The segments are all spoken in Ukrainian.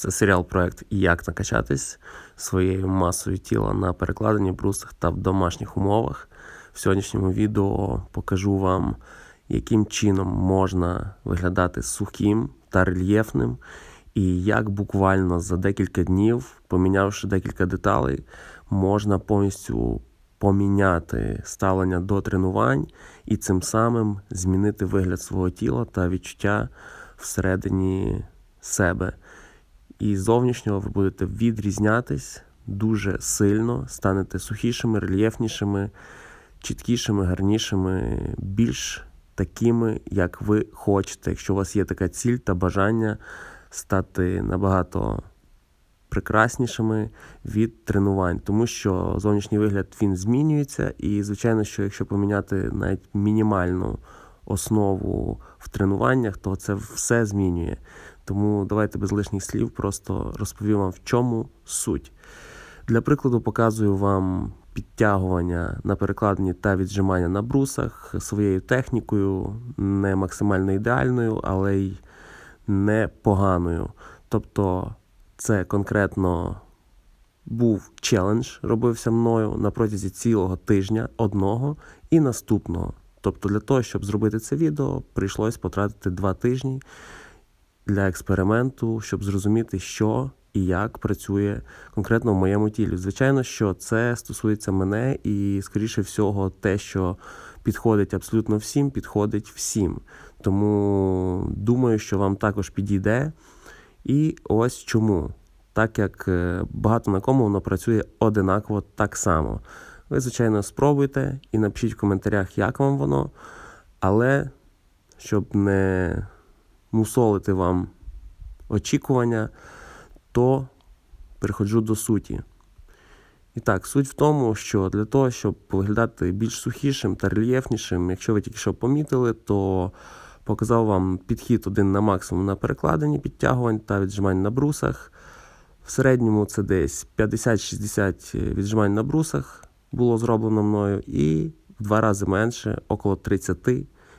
Це серіал проект Як накачатись своєю масою тіла на перекладенні брусах та в домашніх умовах. В сьогоднішньому відео покажу вам, яким чином можна виглядати сухим та рельєфним, і як буквально за декілька днів, помінявши декілька деталей, можна повністю поміняти ставлення до тренувань і цим самим змінити вигляд свого тіла та відчуття всередині себе. І зовнішнього ви будете відрізнятись дуже сильно, станете сухішими, рельєфнішими, чіткішими, гарнішими, більш такими, як ви хочете. Якщо у вас є така ціль та бажання стати набагато прекраснішими від тренувань, тому що зовнішній вигляд він змінюється, і, звичайно, що якщо поміняти навіть мінімальну основу в тренуваннях, то це все змінює. Тому давайте без лишніх слів просто розповім вам, в чому суть. Для прикладу, показую вам підтягування на перекладенні та віджимання на брусах своєю технікою, не максимально ідеальною, але й непоганою. Тобто, це конкретно був челендж, робився мною на протязі цілого тижня одного і наступного. Тобто, для того, щоб зробити це відео, прийшлось потратити два тижні для експерименту, щоб зрозуміти, що і як працює конкретно в моєму тілі. Звичайно, що це стосується мене, і, скоріше всього, те, що підходить абсолютно всім, підходить всім. Тому думаю, що вам також підійде. І ось чому. Так як е, багато на кому воно працює одинаково так само. Ви, звичайно, спробуйте і напишіть в коментарях, як вам воно. Але щоб не мусолити вам очікування, то переходжу до суті. І так, суть в тому, що для того, щоб виглядати більш сухішим та рельєфнішим, якщо ви тільки що помітили, то показав вам підхід один на максимум на перекладенні підтягувань та віджимань на брусах. В середньому це десь 50-60 віджимань на брусах було зроблено мною, і в два рази менше, около 30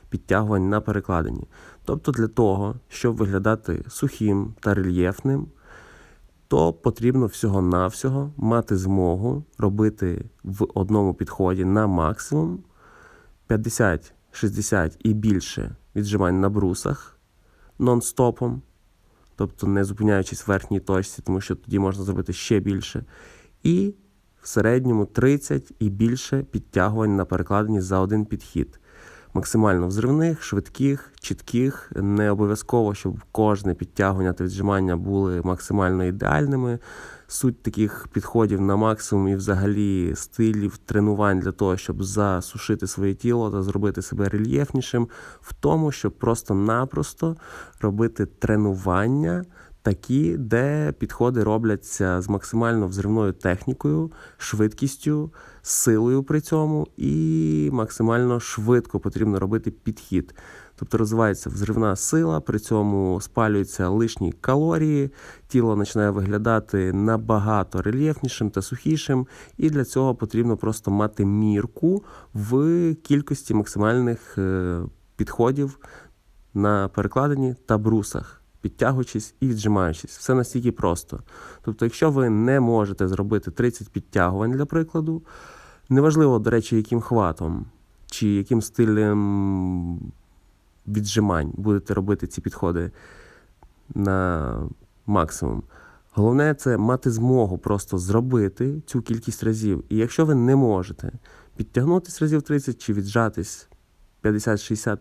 підтягувань на перекладенні. Тобто для того, щоб виглядати сухим та рельєфним, то потрібно всього-навсього мати змогу робити в одному підході на максимум 50, 60 і більше віджимань на брусах нон-стопом, тобто не зупиняючись в верхній точці, тому що тоді можна зробити ще більше. І в середньому 30 і більше підтягувань на перекладенні за один підхід максимально взривних, швидких, чітких. Не обов'язково, щоб кожне підтягування та віджимання були максимально ідеальними. Суть таких підходів на максимум і взагалі стилів тренувань для того, щоб засушити своє тіло та зробити себе рельєфнішим, в тому, щоб просто-напросто робити тренування такі, де підходи робляться з максимально взривною технікою, швидкістю, силою при цьому, і максимально швидко потрібно робити підхід. Тобто розвивається взривна сила, при цьому спалюються лишні калорії, тіло починає виглядати набагато рельєфнішим та сухішим, і для цього потрібно просто мати мірку в кількості максимальних е, підходів на перекладенні та брусах підтягуючись і віджимаючись. Все настільки просто. Тобто, якщо ви не можете зробити 30 підтягувань, для прикладу, неважливо, до речі, яким хватом чи яким стилем віджимань будете робити ці підходи на максимум. Головне це мати змогу просто зробити цю кількість разів. І якщо ви не можете підтягнутися разів 30 чи віджатись 50-60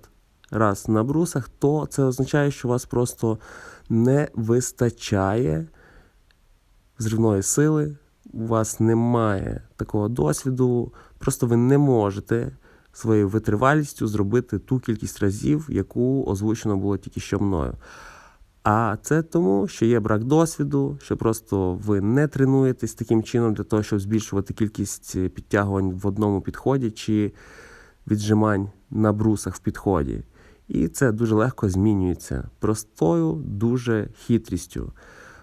раз на брусах, то це означає, що у вас просто не вистачає зривної сили, у вас немає такого досвіду, просто ви не можете своєю витривалістю зробити ту кількість разів, яку озвучено було тільки що мною. А це тому, що є брак досвіду, що просто ви не тренуєтесь таким чином для того, щоб збільшувати кількість підтягувань в одному підході чи віджимань на брусах в підході. І це дуже легко змінюється простою, дуже хитрістю.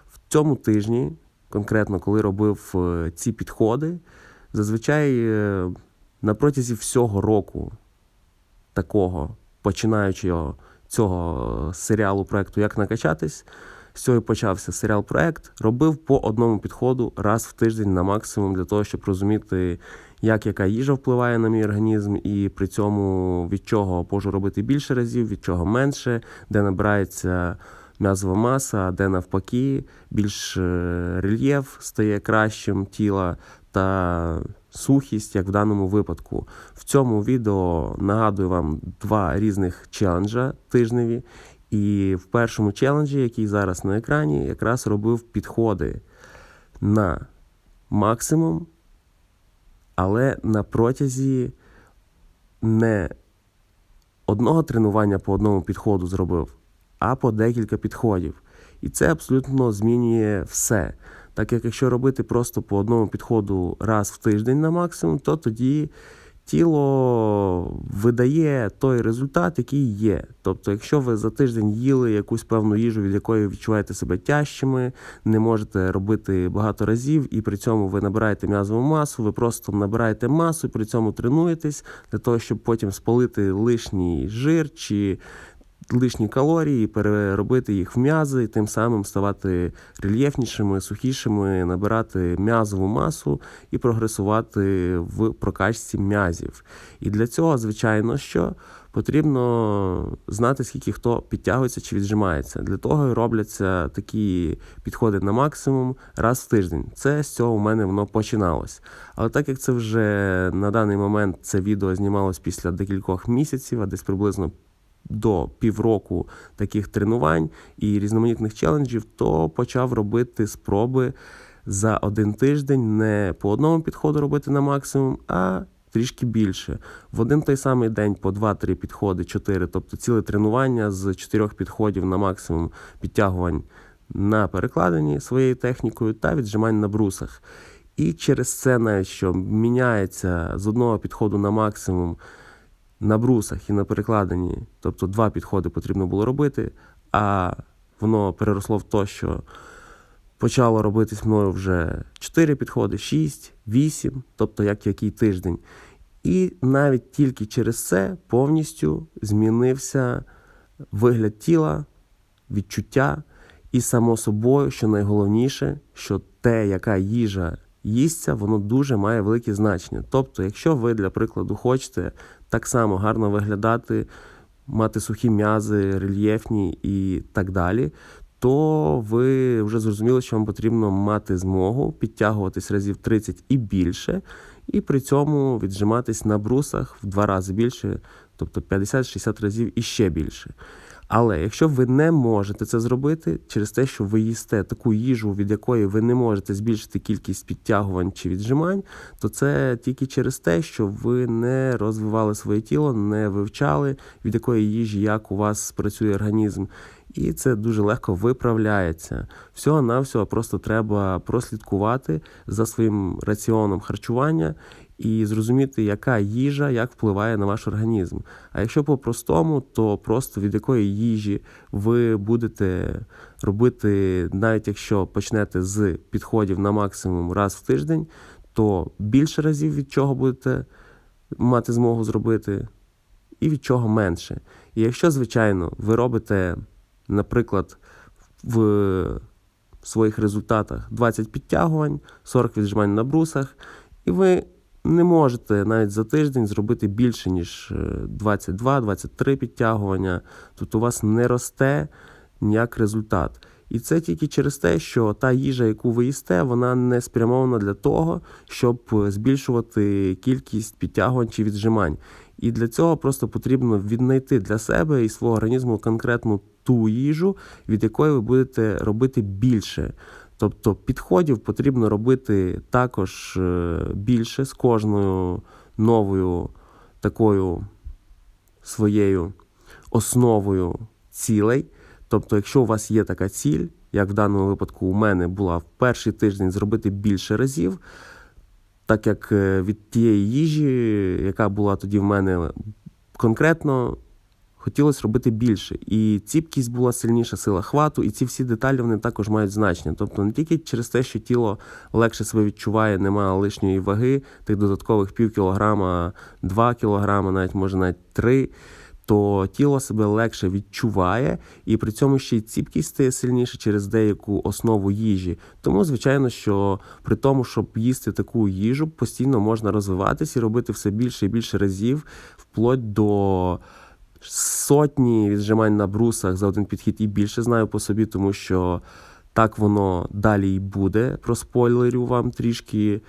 В цьому тижні, конкретно коли робив е, ці підходи, зазвичай е, на протязі всього року такого, починаючи цього серіалу проекту Як накачатись, з цього почався серіал проект. Робив по одному підходу раз в тиждень на максимум для того, щоб розуміти, як яка їжа впливає на мій організм, і при цьому від чого можу робити більше разів, від чого менше, де набирається м'язова маса, де навпаки більш е, рельєф стає кращим тіла та сухість, як в даному випадку. В цьому відео нагадую вам два різних челенджа тижневі. І в першому челенджі, який зараз на екрані, якраз робив підходи на максимум, але на протязі не одного тренування по одному підходу зробив, а по декілька підходів. І це абсолютно змінює все. Так як якщо робити просто по одному підходу раз в тиждень на максимум, то тоді тіло видає той результат, який є. Тобто, якщо ви за тиждень їли якусь певну їжу, від якої відчуваєте себе тяжчими, не можете робити багато разів, і при цьому ви набираєте м'язову масу, ви просто набираєте масу, при цьому тренуєтесь для того, щоб потім спалити лишній жир чи лишні калорії, переробити їх в м'язи, тим самим ставати рельєфнішими, сухішими, набирати м'язову масу і прогресувати в прокачці м'язів. І для цього, звичайно, що потрібно знати, скільки хто підтягується чи віджимається. Для того і робляться такі підходи на максимум раз в тиждень. Це з цього у мене воно починалось. Але так як це вже на даний момент це відео знімалось після декількох місяців, а десь приблизно до півроку таких тренувань і різноманітних челенджів, то почав робити спроби за один тиждень не по одному підходу робити на максимум, а трішки більше. В один той самий день по 2-3 підходи, 4, тобто ціле тренування з 4 підходів на максимум підтягувань на перекладенні своєю технікою та віджимань на брусах. І через це навіть що міняється з одного підходу на максимум на брусах і на перекладенні, тобто два підходи потрібно було робити, а воно переросло в те, що почало робитись мною вже 4 підходи, 6, 8, тобто як який тиждень. І навіть тільки через це повністю змінився вигляд тіла, відчуття. І само собою, що найголовніше, що те, яка їжа їсться, воно дуже має велике значення. Тобто, якщо ви, для прикладу, хочете так само гарно виглядати, мати сухі м'язи, рельєфні і так далі, то ви вже зрозуміли, що вам потрібно мати змогу підтягуватись разів 30 і більше, і при цьому віджиматись на брусах в два рази більше, тобто 50-60 разів і ще більше. Але якщо ви не можете це зробити через те, що ви їсте таку їжу, від якої ви не можете збільшити кількість підтягувань чи віджимань, то це тільки через те, що ви не розвивали своє тіло, не вивчали, від якої їжі, як у вас працює організм. І це дуже легко виправляється. Всього навсього просто треба прослідкувати за своїм раціоном харчування і зрозуміти, яка їжа як впливає на ваш організм. А якщо по-простому, то просто від якої їжі ви будете робити, навіть якщо почнете з підходів на максимум раз в тиждень, то більше разів від чого будете мати змогу зробити, і від чого менше. І якщо, звичайно, ви робите, наприклад, в своїх результатах 20 підтягувань, 40 віджимань на брусах, і ви не можете навіть за тиждень зробити більше, ніж 22-23 е, підтягування. Тут у вас не росте ніяк результат. І це тільки через те, що та їжа, яку ви їсте, вона не спрямована для того, щоб збільшувати кількість підтягувань чи віджимань. І для цього просто потрібно віднайти для себе і свого організму конкретну ту їжу, від якої ви будете робити більше. Тобто підходів потрібно робити також е, більше з кожною новою такою своєю основою цілей. Тобто, якщо у вас є така ціль, як в даному випадку у мене була в перший тиждень зробити більше разів, так як е, від тієї їжі, яка була тоді в мене конкретно хотілося робити більше. І ціпкість була сильніша, сила хвату, і ці всі деталі вони також мають значення. Тобто не тільки через те, що тіло легше себе відчуває, немає лишньої ваги, тих додаткових пів кілограма, два кілограма, навіть може навіть три. то тіло себе легше відчуває, і при цьому ще й ціпкість стає сильніше через деяку основу їжі. Тому, звичайно, що при тому, щоб їсти таку їжу, постійно можна розвиватися і робити все більше і більше разів, вплоть до сотні віджимань на брусах за один підхід і більше знаю по собі, тому що так воно далі і буде. Проспойлерю вам трішки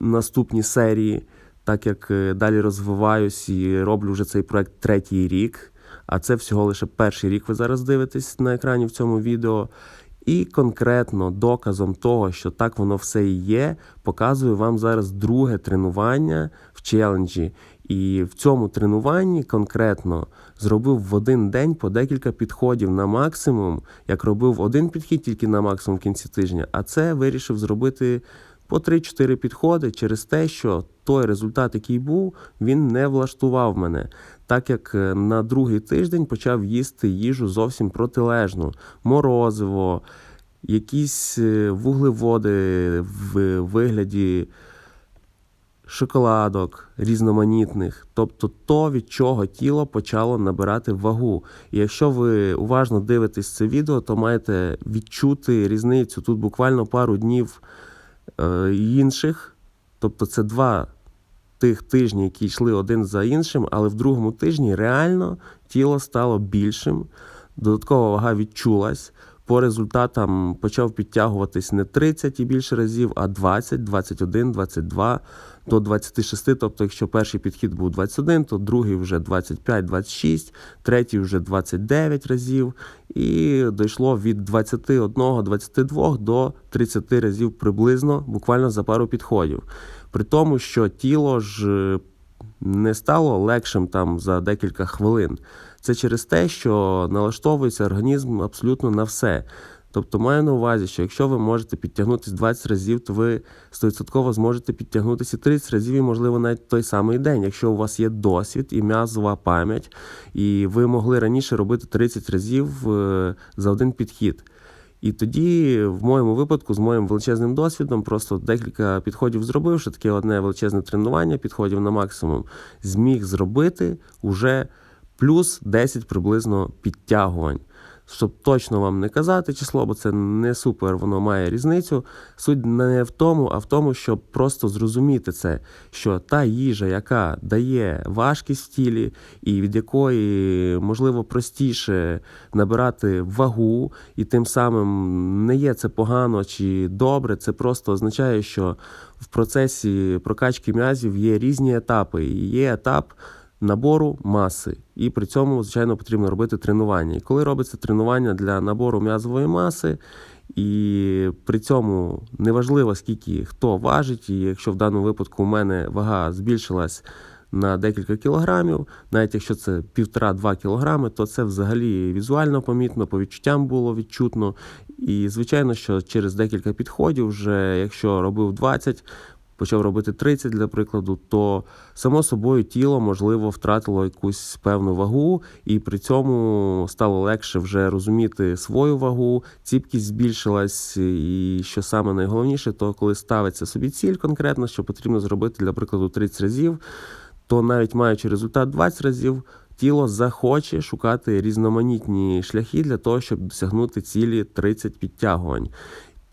наступні серії, так як е, далі розвиваюсь і роблю вже цей проект третій рік. А це всього лише перший рік ви зараз дивитесь на екрані в цьому відео. І конкретно доказом того, що так воно все і є, показую вам зараз друге тренування в челенджі. І в цьому тренуванні конкретно зробив в один день по декілька підходів на максимум, як робив один підхід тільки на максимум в кінці тижня, а це вирішив зробити по 3-4 підходи через те, що той результат, який був, він не влаштував мене, так як е, на другий тиждень почав їсти їжу зовсім протилежну: морозиво, якісь е, вуглеводи в вигляді шоколадок різноманітних, тобто то, від чого тіло почало набирати вагу. І якщо ви уважно дивитесь це відео, то маєте відчути різницю. Тут буквально пару днів е, інших, тобто це два тих тижні, які йшли один за іншим, але в другому тижні реально тіло стало більшим, додаткова вага відчулась. По результатам почав підтягуватись не 30 і більше разів, а 20, 21, 22 до 26. Тобто, якщо перший підхід був 21, то другий вже 25, 26, третій вже 29 разів. І дійшло від 21, 22 до 30 разів приблизно, буквально за пару підходів. При тому, що тіло ж е, не стало легшим там за декілька хвилин. Це через те, що налаштовується організм абсолютно на все. Тобто маю на увазі, що якщо ви можете підтягнутися 20 разів, то ви 100% зможете підтягнутися 30 разів і, можливо, навіть той самий день, якщо у вас є досвід і м'язова пам'ять, і ви могли раніше робити 30 разів е, за один підхід. І тоді, в моєму випадку, з моїм величезним досвідом, просто декілька підходів зробивши таке одне величезне тренування, підходів на максимум, зміг зробити уже плюс 10 приблизно підтягувань. Щоб точно вам не казати число, бо це не супер, воно має різницю. Суть не в тому, а в тому, щоб просто зрозуміти це, що та їжа, яка дає важкість в тілі, і від якої можливо простіше набирати вагу, і тим самим не є це погано чи добре, це просто означає, що в процесі прокачки м'язів є різні етапи. І є етап набору маси. І при цьому, звичайно, потрібно робити тренування. І коли робиться тренування для набору м'язової маси, і при цьому неважливо, скільки хто важить, і якщо в даному випадку у мене вага збільшилась на декілька кілограмів, навіть якщо це півтора-два кілограми, то це взагалі візуально помітно, по відчуттям було відчутно. І звичайно, що через декілька підходів, вже якщо робив 20, почав робити 30, для прикладу, то само собою тіло, можливо, втратило якусь певну вагу, і при цьому стало легше вже розуміти свою вагу, ціпкість збільшилась, і що саме найголовніше, то коли ставиться собі ціль конкретно, що потрібно зробити, для прикладу, 30 разів, то навіть маючи результат 20 разів. Тіло захоче шукати різноманітні шляхи для того, щоб досягнути цілі 30 підтягувань.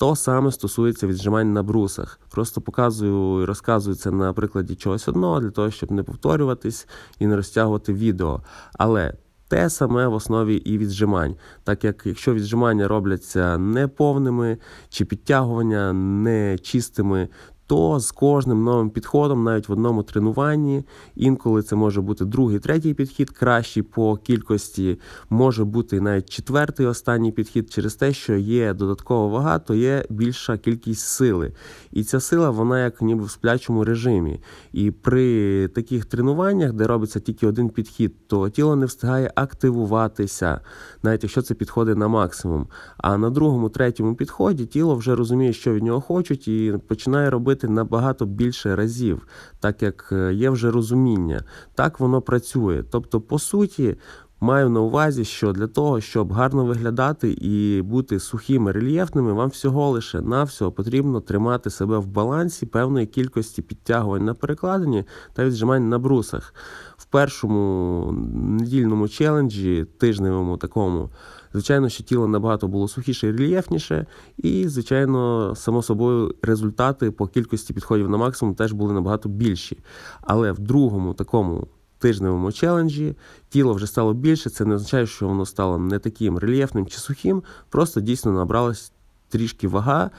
То саме стосується віджимань на брусах. Просто показую і розказую це на прикладі чогось одного, для того, щоб не повторюватись і не розтягувати відео. Але те саме в основі і віджимань, так як якщо віджимання робляться неповними чи підтягування не чистими, то з кожним новим підходом, навіть в одному тренуванні, інколи це може бути другий, третій підхід, кращий по кількості, може бути навіть четвертий останній підхід через те, що є додаткова вага, то є більша кількість сили. І ця сила, вона як ніби в сплячому режимі. І при таких тренуваннях, де робиться тільки один підхід, то тіло не встигає активуватися, навіть якщо це підходи на максимум. А на другому, третьому підході тіло вже розуміє, що від нього хочуть, і починає робити робити набагато більше разів, так як е, є вже розуміння. Так воно працює. Тобто, по суті, Маю на увазі, що для того, щоб гарно виглядати і бути сухими рельєфними, вам всього лише навсього потрібно тримати себе в балансі певної кількості підтягувань на перекладині та віджимань на брусах. В першому недільному челенджі, тижневому такому, звичайно, що тіло набагато було сухіше і рельєфніше, і, звичайно, само собою, результати по кількості підходів на максимум теж були набагато більші. Але в другому такому тижневому челенджі тіло вже стало більше. Це не означає, що воно стало не таким рельєфним чи сухим, просто дійсно набралась трішки вага.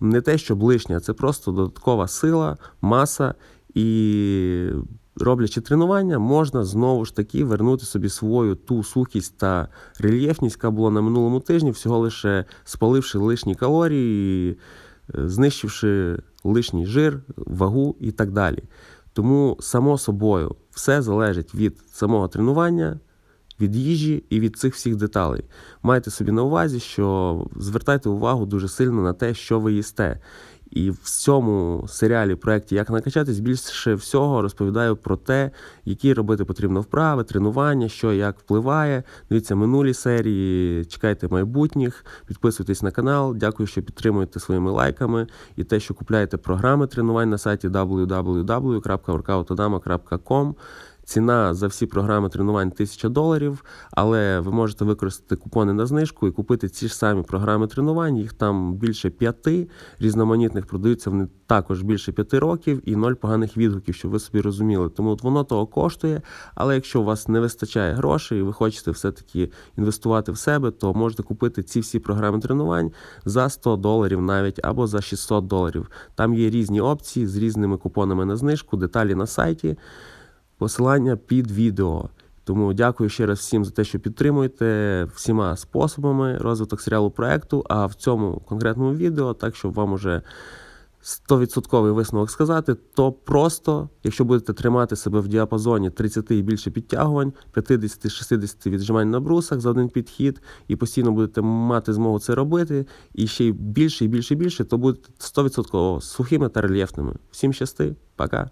Не те, що лишня, це просто додаткова сила, маса і. Роблячи тренування, можна знову ж таки вернути собі свою ту сухість та рельєфність, яка була на минулому тижні, всього лише спаливши лишні калорії, е, знищивши лишній жир, вагу і так далі. Тому, само собою, все залежить від самого тренування, від їжі і від цих всіх деталей. Майте собі на увазі, що звертайте увагу дуже сильно на те, що ви їсте. І в цьому серіалі проєкті Як накачатись більше всього розповідаю про те, які робити потрібно вправи, тренування, що як впливає. Дивіться минулі серії, чекайте майбутніх, підписуйтесь на канал. Дякую, що підтримуєте своїми лайками і те, що купляєте програми тренувань на сайті www.workoutodama.com. Ціна за всі програми тренувань 1000 доларів, але ви можете використати купони на знижку і купити ці ж самі програми тренувань. Їх там більше п'яти різноманітних продаються вони також більше п'яти років і ноль поганих відгуків, щоб ви собі розуміли. Тому от воно того коштує. Але якщо у вас не вистачає грошей, і ви хочете все-таки інвестувати в себе, то можете купити ці всі програми тренувань за 100 доларів навіть або за 600 доларів. Там є різні опції з різними купонами на знижку, деталі на сайті посилання під відео. Тому дякую ще раз всім за те, що підтримуєте всіма способами розвиток серіалу проекту. А в цьому конкретному відео, так щоб вам уже 100% висновок сказати, то просто, якщо будете тримати себе в діапазоні 30 і більше підтягувань, 50-60 віджимань на брусах за один підхід, і постійно будете мати змогу це робити, і ще й більше, і більше, і більше, то будете 100% сухими та рельєфними. Всім щасти, пока!